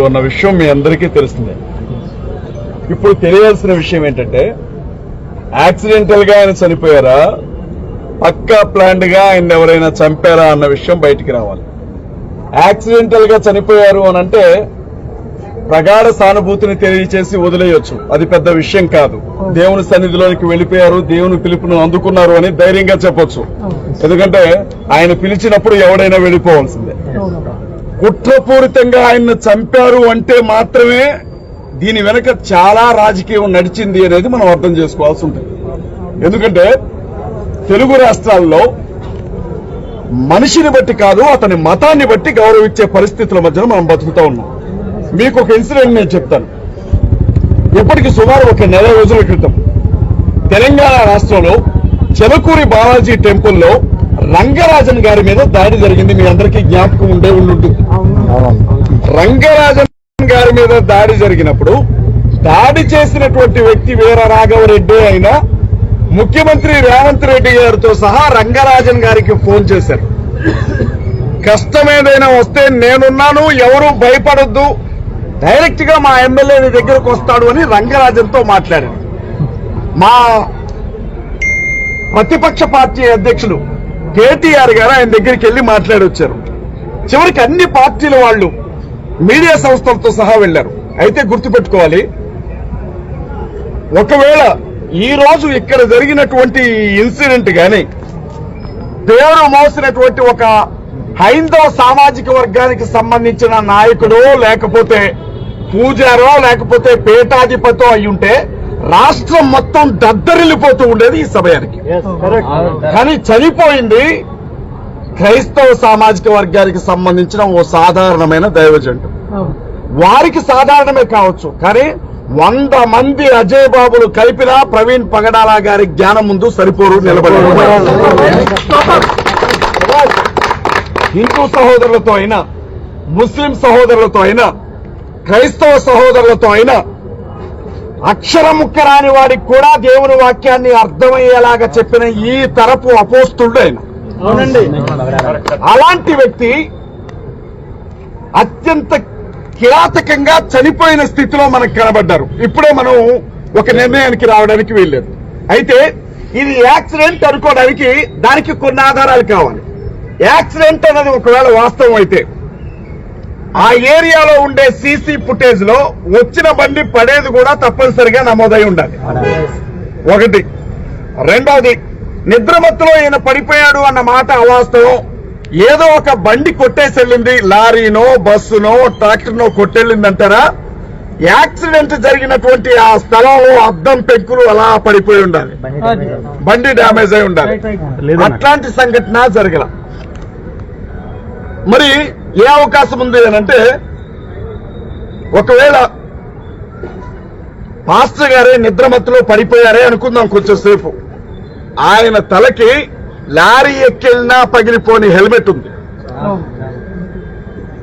ఉన్న విషయం మీ అందరికీ తెలిసిందే ఇప్పుడు తెలియాల్సిన విషయం ఏంటంటే యాక్సిడెంటల్గా ఆయన చనిపోయారా? పక్కా ప్లాండ్గా ఆయన ఎవరైనా చంపారా అన్న విషయం బయటికి రావాలి. యాక్సిడెంటల్గా చనిపోయారు అని అంటే ప్రగాఢ సానుభూతిని తెలియచేసి వదిలేయొచ్చు. అది పెద్ద విషయం కాదు. దేవుని సన్నిధిలోనికి వెళ్ళిపోయారు దేవుని పిలుపును అందుకున్నారు అని ధైర్యంగా చెప్పొచ్చు. ఎందుకంటే ఆయన పిలిచినప్పుడు ఎవడైనా వెళ్ళిపోవాల్సిందే. కుట్రపూరితంగా ఆయన్ను చంపారు అంటే మాత్రమే దీని వెనక చాలా రాజకీయం నడిచింది అనేది మనం అర్థం చేసుకోవాల్సి ఉంటుంది. ఎందుకంటే తెలుగు రాష్ట్రాల్లో మనిషిని బట్టి కాదు అతని మతాన్ని బట్టి గౌరవించే పరిస్థితుల మధ్యన మనం బతుకుతా ఉన్నాం. మీకు ఒక ఇన్సిడెంట్ నేను చెప్తాను. ఇప్పటికి సుమారు ఒక నెల రోజుల క్రితం తెలంగాణ రాష్ట్రంలో చెలకూరి బాలాజీ టెంపుల్లో రంగరాజన్ గారి మీద దాడి జరిగింది. మీ అందరికీ జ్ఞాపకం ఉండే ఉండుంటుంది. రంగరాజన్ గారి మీద దాడి జరిగినప్పుడు దాడి చేసినటువంటి వ్యక్తి వీర రాఘవరెడ్డి అయినా ముఖ్యమంత్రి రేవంత్ రెడ్డి గారితో సహా రంగరాజన్ గారికి ఫోన్ చేశారు. కష్టం ఏదైనా వస్తే నేనున్నాను ఎవరు భయపడొద్దు డైరెక్ట్గా మా ఎమ్మెల్యే దగ్గరకు వస్తాడు అని రంగరాజన్తో మాట్లాడారు. మా ప్రతిపక్ష పార్టీ అధ్యక్షులు కేటీఆర్ గారు ఆయన దగ్గరికి వెళ్ళి మాట్లాడొచ్చారు. చివరికి అన్ని పార్టీల వాళ్ళు మీడియా సంస్థలతో సహా వెళ్ళారు అయితే గుర్తుపెట్టుకోవాలి ఒకవేళ ఈ రోజు ఇక్కడ జరిగినటువంటి ఇన్సిడెంట్ గాని పేరు మోసినటువంటి ఒక హైందవ సామాజిక వర్గానికి సంబంధించిన నాయకుడో లేకపోతే పూజారో లేకపోతే పేటాధిపతో అయ్యుంటే రాష్ట్రం మొత్తం దద్దరిల్లిపోతూ ఉండేది ఈ సమయానికి. కానీ చనిపోయింది క్రైస్తవ సామాజిక వర్గానికి సంబంధించిన ఓ సాధారణమైన దైవజంటు. వారికి సాధారణమే కావచ్చు కానీ వంద మంది అజయ్ బాబులు కలిపినా ప్రవీణ్ పగడాల గారి జ్ఞానం ముందు సరిపోరు నిలబడి హిందూ సహోదరులతో అయినా ముస్లిం సహోదరులతో అయినా క్రైస్తవ సహోదరులతో అయినా అక్షరం ముక్కరాని వాడికి కూడా దేవుని వాక్యాన్ని అర్థమయ్యేలాగా చెప్పిన ఈ తరపు అపోస్తుడు ఆయన. అవునండి. అలాంటి వ్యక్తి అత్యంత కిరాతకంగా చనిపోయిన స్థితిలో మనకు కనబడ్డారు. ఇప్పుడే మనం ఒక నిర్ణయానికి రావడానికి వీల్లేదు. అయితే ఇది యాక్సిడెంట్ అనుకోవడానికి దానికి కొన్ని ఆధారాలు కావాలి. యాక్సిడెంట్ అనేది ఒకవేళ వాస్తవం అయితే ఆ ఏరియాలో ఉండే సీసీ ఫుటేజ్లో వచ్చిన బండి పడేది కూడా తప్పనిసరిగా నమోదై ఉండాలి. ఒకటి. రెండోది నిద్రమత్తులో ఈయన పడిపోయాడు అన్న మాట అవాస్తవం. ఏదో ఒక బండి కొట్టేసి వెళ్ళింది లారీనో బస్సునో ట్రాక్టర్నో కొట్టెళ్ళిందంటారా? యాక్సిడెంట్ జరిగినటువంటి ఆ స్థలంలో అద్దం పెంకులు అలా పడిపోయి ఉండాలి. బండి డ్యామేజ్ అయి ఉండాలి. అట్లాంటి సంఘటన జరగల. మరి ఏ అవకాశం ఉంది అంటే ఒకవేళ మాస్టర్ గారే నిద్రమత్తులో పడిపోయారే అనుకుందాం కొంచెంసేపు. ఆయన తలకి లారీ ఎక్కెళ్ళినా పగిలిపోని హెల్మెట్ ఉంది.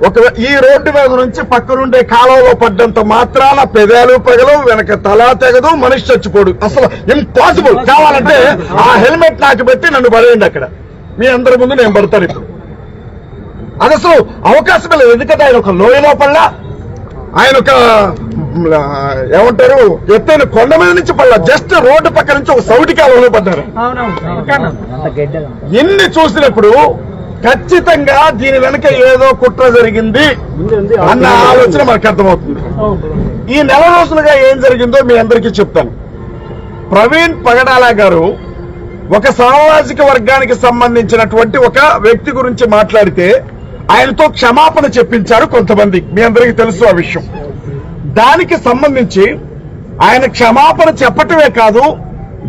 ఒక ఈ రోడ్డు మీద నుంచి పక్కనుండే కాలంలో పడ్డంత మాత్రాన పెదాలు పగలు వెనక తల తెగదు మనిషి చచ్చిపోడు. అసలు ఇంపాసిబుల్ కావాలంటే ఆ హెల్మెట్ నాకు పెట్టి నన్ను పడేయండి అక్కడ. మీ అందరి ముందు నేను పడతాను ఇప్పుడు. అసలు అవకాశమే లేదు. ఎందుకంటే ఆయన ఒక లోయలో పడలా ఆయన ఒక ఏమంటారు ఎత్తైన కొండ మీద నుంచి పడలా. జస్ట్ రోడ్డు పక్క నుంచి ఒక సౌటి కాలంలో పడ్డారు. ఎన్ని చూసినప్పుడు ఖచ్చితంగా దీని వెనక ఏదో కుట్ర జరిగింది అన్న ఆలోచన మనకు అర్థమవుతుంది. ఈ నెల రోజులుగా ఏం జరిగిందో మీ అందరికీ చెప్తాను. ప్రవీణ్ పగడాల గారు ఒక సామాజిక వర్గానికి సంబంధించినటువంటి ఒక వ్యక్తి గురించి మాట్లాడితే ఆయనతో క్షమాపణ చెప్పించారు కొంతమంది. మీ అందరికీ తెలుసు ఆ విషయం. దానికి సంబంధించి ఆయన క్షమాపణ చెప్పటమే కాదు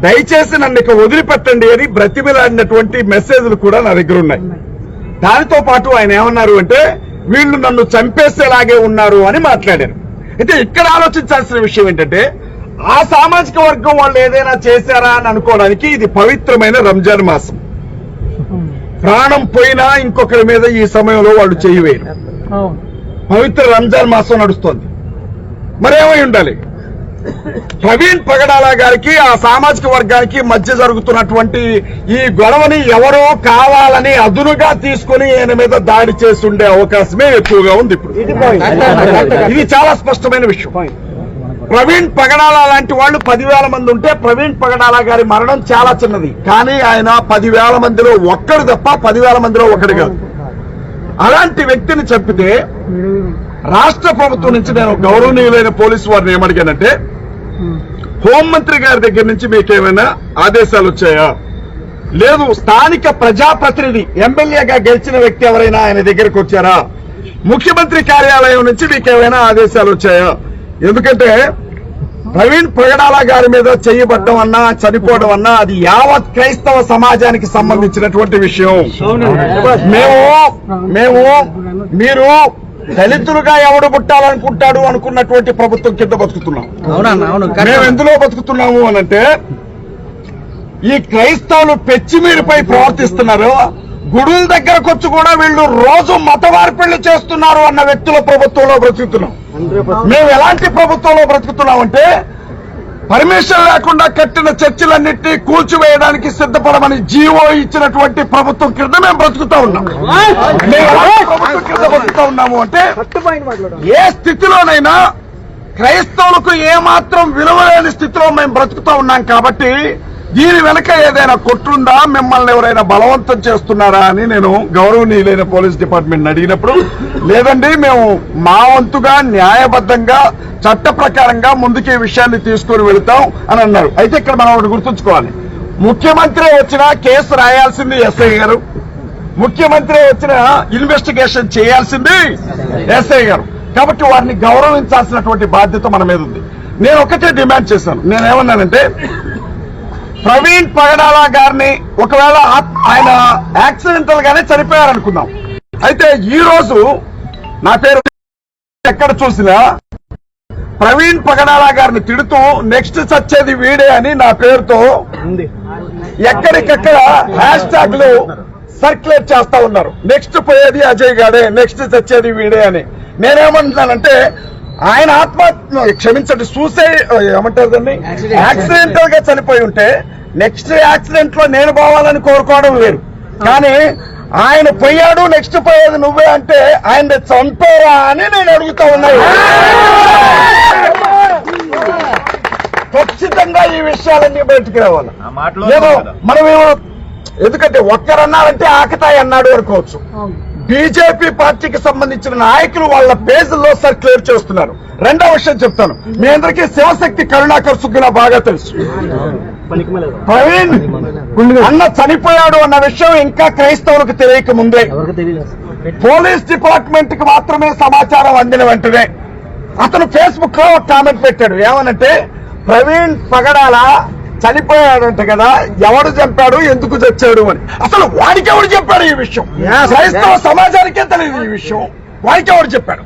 దయచేసి నన్ను ఇక వదిలిపెట్టండి అని బ్రతిమిలాడినటువంటి మెసేజ్లు కూడా నా దగ్గర ఉన్నాయి. దానితో పాటు ఆయన ఏమన్నారు అంటే వీళ్ళు నన్ను చంపేసేలాగే ఉన్నారు అని మాట్లాడారు. అయితే ఇక్కడ ఆలోచించాల్సిన విషయం ఏంటంటే ఆ సామాజిక వర్గం వాళ్ళు ఏదైనా చేశారా అని అనుకోవడానికి ఇది పవిత్రమైన రంజాన్ మాసం. ప్రాణం పోయినా ఇంకొకరి మీద ఈ సమయంలో వాళ్ళు చేయి వేయరు. పవిత్ర రంజాన్ మాసం నడుస్తోంది. మరేమై ఉండాలి? ప్రవీణ్ పగడాల గారికి ఆ సామాజిక వర్గానికి మధ్య జరుగుతున్నటువంటి ఈ గొడవని ఎవరో కావాలని అదునుగా తీసుకుని ఈయన మీద దాడి చేస్తుండే అవకాశమే ఎక్కువగా ఉంది ఇప్పుడు. ఇది చాలా స్పష్టమైన విషయం. ప్రవీణ్ పగడాల లాంటి వాళ్ళు పదివేల మంది ఉంటే ప్రవీణ్ పగడాల గారి మరణం చాలా చిన్నది. కానీ ఆయన పదివేల మందిలో ఒక్కడు తప్ప పదివేల మందిలో ఒకడు కాదు. అలాంటి వ్యక్తిని చెప్పితే రాష్ట్ర ప్రభుత్వం నుంచి నేను గౌరవనీయులైన పోలీసు వారిని ఏమడిగానంటే హోంమంత్రి గారి దగ్గర నుంచి మీకు ఏమైనా ఆదేశాలు వచ్చాయా? లేదు స్థానిక ప్రజాప్రతినిధి ఎమ్మెల్యేగా గెలిచిన వ్యక్తి ఎవరైనా ఆయన దగ్గరికి వచ్చారా? ముఖ్యమంత్రి కార్యాలయం నుంచి మీకు ఏమైనా ఆదేశాలు వచ్చాయా? ఎందుకంటే ప్రవీణ్ ప్రగడాల గారి మీద చేయబడ్డం అన్నా చనిపోవడం అన్నా అది యావత్ క్రైస్తవ సమాజానికి సంబంధించినటువంటి విషయం. మేము మేము మీరు దళితులుగా ఎవడు పుట్టాలనుకుంటాడు అనుకున్నటువంటి ప్రభుత్వం కింద బతుకుతున్నాం. మేము ఎందులో బతుకుతున్నాము అనంటే ఈ క్రైస్తవులు పెచ్చిమీరిపై ప్రవర్తిస్తున్నారు. గుడుల దగ్గరకు వచ్చి కూడా వీళ్ళు రోజు మత మార్పిళ్ళు చేస్తున్నారు అన్న వ్యక్తుల ప్రభుత్వంలో బ్రతుకుతున్నాం. మేము ఎలాంటి ప్రభుత్వంలో బ్రతుకుతున్నామంటే పర్మిషన్ లేకుండా కట్టిన చర్చిలన్నింటినీ కూల్చివేయడానికి సిద్ధపడమని జీవో ఇచ్చినటువంటి ప్రభుత్వం కింద మేము బ్రతుకుతా ఉన్నాం. ప్రభుత్వం కింద బ్రతుకుతా ఉన్నాము అంటే ఏ స్థితిలోనైనా క్రైస్తవులకు ఏమాత్రం విలువ లేని స్థితిలో మేము బ్రతుకుతా ఉన్నాం కాబట్టి దీని వెనక ఏదైనా కొట్టుందా? మిమ్మల్ని ఎవరైనా బలవంతం చేస్తున్నారా అని నేను గౌరవనీయులైన పోలీస్ డిపార్ట్మెంట్ అడిగినప్పుడు లేదండి మేము మా వంతుగా న్యాయబద్ధంగా చట్ట ప్రకారంగా ముందుకు ఈ విషయాన్ని తీసుకుని వెళతాం అని అన్నారు. అయితే ఇక్కడ మనం ఒకటి గుర్తుంచుకోవాలి. ముఖ్యమంత్రి వచ్చిన కేసు రాయాల్సింది ఎస్ఐ గారు. ముఖ్యమంత్రి వచ్చిన ఇన్వెస్టిగేషన్ చేయాల్సింది ఎస్ఐ గారు. కాబట్టి వారిని గౌరవించాల్సినటువంటి బాధ్యత మన మీద ఉంది. నేను ఒకటే డిమాండ్ చేశాను. నేనేమన్నానంటే ప్రవీణ్ పగడాల గారిని ఒకవేళ ఆయన యాక్సిడెంటల్ గానే చనిపోయారనుకుందాం. అయితే ఈ రోజు నా పేరు ఎక్కడ చూసినా ప్రవీణ్ పగడాల గారిని తిడుతూ నెక్స్ట్ చచ్చేది వీడే అని నా పేరుతో ఎక్కడికెక్కడ హ్యాష్ ట్యాగ్లు సర్క్యులేట్ చేస్తా ఉన్నారు. నెక్స్ట్ పోయేది అజయ్ గాడే నెక్స్ట్ చచ్చేది వీడే అని. నేనేమంటున్నానంటే ఆయన ఆత్మ క్షమించండి సూసైడ్ ఏమంటారు దాన్ని. యాక్సిడెంటల్గా చనిపోయి ఉంటే నెక్స్ట్ యాక్సిడెంట్లో నేను పోవాలని కోరుకోవడం లేదు కానీ ఆయన పోయాడు నెక్స్ట్ పోయేది నువ్వే అంటే ఆయన చంపారా అని నేను అడుగుతా ఉన్నాను ఖచ్చితంగా ఈ విషయాలన్నీ బయటికి రావాలి. ఆ మాటలో ఏదో. మనమేమో ఎందుకంటే ఒక్కరన్నారంటే ఆకతాయి అన్నాడు అనుకోవచ్చు. బీజేపీ పార్టీకి సంబంధించిన నాయకులు వాళ్ళ పేజీల్లో సర్క్యులేట్ చేస్తున్నారు. రెండో విషయం చెప్తాను. మీ అందరికీ శివశక్తి కరుణాకర్ సుగ్గున బాగా తెలుసు. ప్రవీణ్ అన్న చనిపోయాడు అన్న విషయం ఇంకా క్రైస్తవులకు తెలియక ముందే. పోలీస్ డిపార్ట్మెంట్కి మాత్రమే సమాచారం అందిన వెంటనే అతను ఫేస్బుక్లో ఒక కామెంట్ పెట్టాడు. ఏమనంటే ప్రవీణ్ పగడాల చనిపోయాడంట కదా ఎవడు చెప్పాడు ఎందుకు చచ్చాడు అని. అసలు వాడికి ఎవడు చెప్పాడు ఈ విషయం? క్రైస్తవ సమాజానికే తెలియదు ఈ విషయం. వాడికి ఎవడు చెప్పాడు?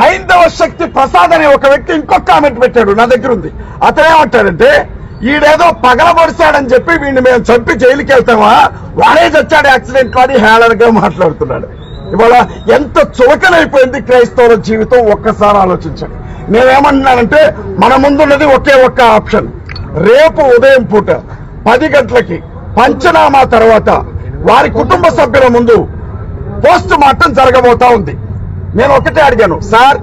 హైందవ శక్తి ప్రసాద్ అనే ఒక వ్యక్తి ఇంకొక కామెంట్ పెట్టాడు నా దగ్గర ఉంది. అతను ఏమంటాడంటే ఈడేదో పగలబడిశాడని చెప్పి వీడిని మేము చంపి జైలుకి వెళ్తామా? వాడే చచ్చాడు యాక్సిడెంట్ అని హేళనగా మాట్లాడుతున్నాడు. ఇవాళ ఎంత చులకనైపోయింది క్రైస్తవుల జీవితం? ఒక్కసారి ఆలోచించండి. నేనేమంటున్నానంటే మన ముందున్నది ఒకే ఒక్క ఆప్షన్. రేపు ఉదయం పూట పది గంటలకి పంచనామా తర్వాత వారి కుటుంబ సభ్యుల ముందు పోస్ట్ మార్టం జరగబోతా ఉంది. నేను ఒకటే అడిగాను సార్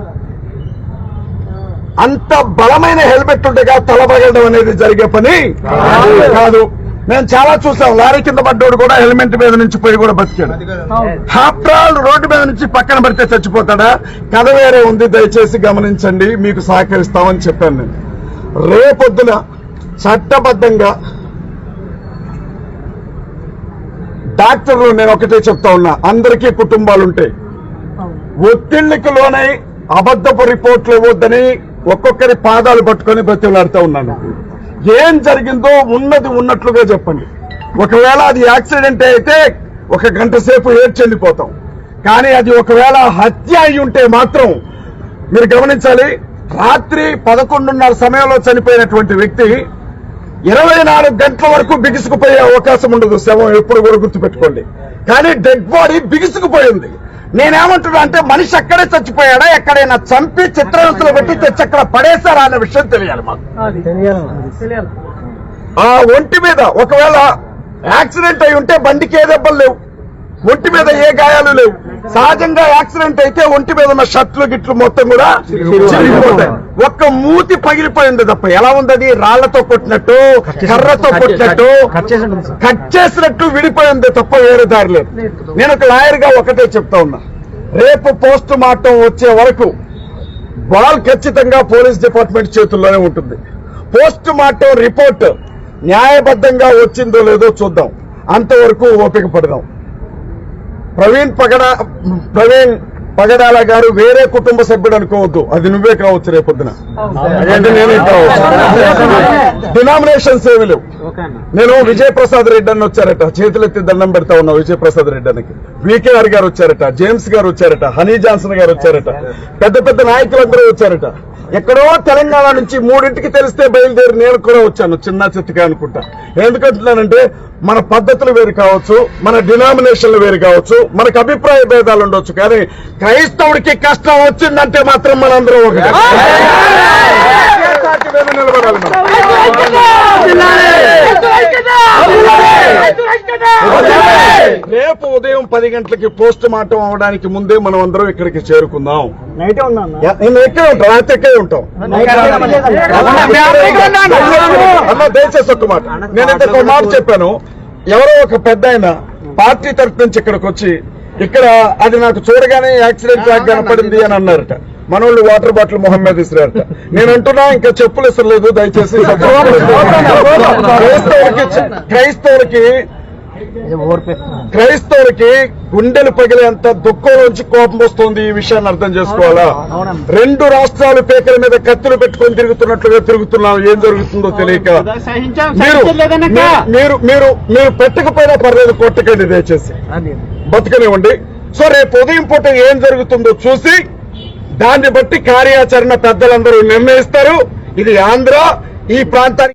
అంత బలమైన హెల్మెట్ ఉండగా తలబగడం అనేది జరిగే పని కాదు. నేను చాలా చూసాం లారీ కింద పడ్డోడు కూడా హెల్మెట్ మీద నుంచి పోయి కూడా బతికాడు. ఆల్ రోడ్డు మీద నుంచి పక్కన పడితే చచ్చిపోతాడా? కథ వేరే ఉంది. దయచేసి గమనించండి. మీకు సహకరిస్తామని చెప్పాను నేను. రేపొద్దున చట్టబద్ధంగా డాక్టర్లు నేను ఒకటే చెప్తా ఉన్నా. అందరికీ కుటుంబాలు ఉంటాయి ఒత్తిళ్ళకు లోనై అబద్ధపు రిపోర్ట్లు ఇవ్వద్దని ఒక్కొక్కరి పాదాలు పట్టుకొని బ్రతిలాడుతూ ఉన్నాను. ఏం జరిగిందో ఉన్నది ఉన్నట్లుగా చెప్పండి. ఒకవేళ అది యాక్సిడెంట్ అయితే ఒక గంట సేపు ఏడ్చెళ్ళిపోతాం కానీ అది ఒకవేళ హత్య అయి ఉంటే మాత్రం మీరు గమనించాలి రాత్రి పదకొండున్నర సమయంలో చనిపోయినటువంటి వ్యక్తి ఇరవై నాలుగు గంటల వరకు బిగుసుకుపోయే అవకాశం ఉండదు. శవం ఎప్పుడు కూడా గుర్తుపెట్టుకోండి. కానీ డెడ్ బాడీ బిగుసుకుపోయింది. నేనేమంటున్నా అంటే మనిషి అక్కడే చచ్చిపోయాడా? ఎక్కడైనా చంపి చిత్రహింసలు పెట్టి తెచ్చి అక్కడ పడేశారా అనే విషయం తెలియాలి మాకు. ఆ ఒంటి మీద ఒకవేళ యాక్సిడెంట్ అయి ఉంటే బండికి ఏ దెబ్బలు లేవు. ఒంటి మీద ఏ గాయాలు లేవు. సహజంగా యాక్సిడెంట్ అయితే ఒంటి మీద ఉన్న షర్ట్లు గిట్లు మొత్తం కూడా చిరిగిపోతాయి. ఒక్క మూతి పగిలిపోయింది తప్ప ఎలా ఉంది అది? రాళ్ళతో కొట్టినట్టు కర్రతో కొట్టినట్టు కట్ చేసినట్టు విడిపోయింది తప్ప వేరే దారి లేదు. నేను ఒక లాయర్గా ఒకటే చెప్తా ఉన్నా. రేపు పోస్ట్ మార్టం వచ్చే వరకు బాల్ ఖచ్చితంగా పోలీస్ డిపార్ట్మెంట్ చేతుల్లోనే ఉంటుంది. పోస్ట్ మార్టం రిపోర్ట్ న్యాయబద్ధంగా వచ్చిందో లేదో చూద్దాం. అంతవరకు ఓపిక పడదాం. ప్రవీణ్ పగడ ప్రవీణ్ పగడాల గారు వేరే కుటుంబ సభ్యుడు అనుకోవద్దు. అది నువ్వే కావచ్చు రేపొద్దున. అదేంటి నేనే కావచ్చు డినామినేషన్స్ ఏమి లేవు. నేను విజయప్రసాద్ రెడ్డి అని వచ్చారట. చేతులెత్తి దండం పెడతా ఉన్నా విజయప్రసాద్ రెడ్డి అనికి వికేఆర్ గారు వచ్చారట. జేమ్స్ గారు వచ్చారట. హనీ జాన్సన్ గారు వచ్చారట. పెద్ద పెద్ద నాయకులందరూ వచ్చారట. ఎక్కడో తెలంగాణ నుంచి మూడింటికి తెలిస్తే బయలుదేరి నేను కూడా వచ్చాను చిన్న చిత్తగా అనుకుంటా. ఎందుకంటున్నానంటే మన పద్ధతులు వేరు కావచ్చు మన డినామినేషన్లు వేరు కావచ్చు మనకు అభిప్రాయ భేదాలు ఉండొచ్చు కానీ క్రైస్తవుడికి కష్టం వచ్చిందంటే మాత్రం మనందరం ఒకటి. నిలబడాలి. రేపు ఉదయం పది గంటలకి పోస్ట్ మార్టం అవడానికి ముందే మనం అందరం ఇక్కడికి చేరుకుందాం. నేను ఎక్కడే ఉంటాం? రాత్రి ఎక్కడే ఉంటాం అన్న? దయచేసి ఒక్క మాట. నేను ఇంతకు ఒక మాట చెప్పాను. ఎవరో ఒక పెద్ద ఆయన పార్టీ తరఫు నుంచి ఇక్కడికి వచ్చి ఇక్కడ అది నాకు చూడగానే యాక్సిడెంట్ కనపడింది అని అన్నారట. మనోళ్ళు వాటర్ బాటిల్ మొహం మీద ఇసిరారట. నేను అంటున్నా ఇంకా చెప్పులు ఇసరలేదు దయచేసి క్రైస్తవులకి క్రైస్తవులకి క్రైస్తవులకి గుండెలు పగిలేంత దుఃఖంలోంచి కోపం వస్తుంది ఈ విషయాన్ని అర్థం చేసుకోవాలా? రెండు రాష్ట్రాలు పేకల మీద కత్తులు పెట్టుకొని తిరుగుతున్నట్లుగా తిరుగుతున్నాం. ఏం జరుగుతుందో తెలియక. మీరు మీరు- మీరు మీరు మీరు పెట్టకపోయినా పర్లేదు కొట్టకండి దయచేసి. బతకనివ్వండి. సో రేపు ఉదయం పూట ఏం జరుగుతుందో చూసి దాన్ని బట్టి కార్యాచరణ పెద్దలందరూ నిర్ణయిస్తారు. ఇది ఆంధ్ర ఈ ప్రాంతానికి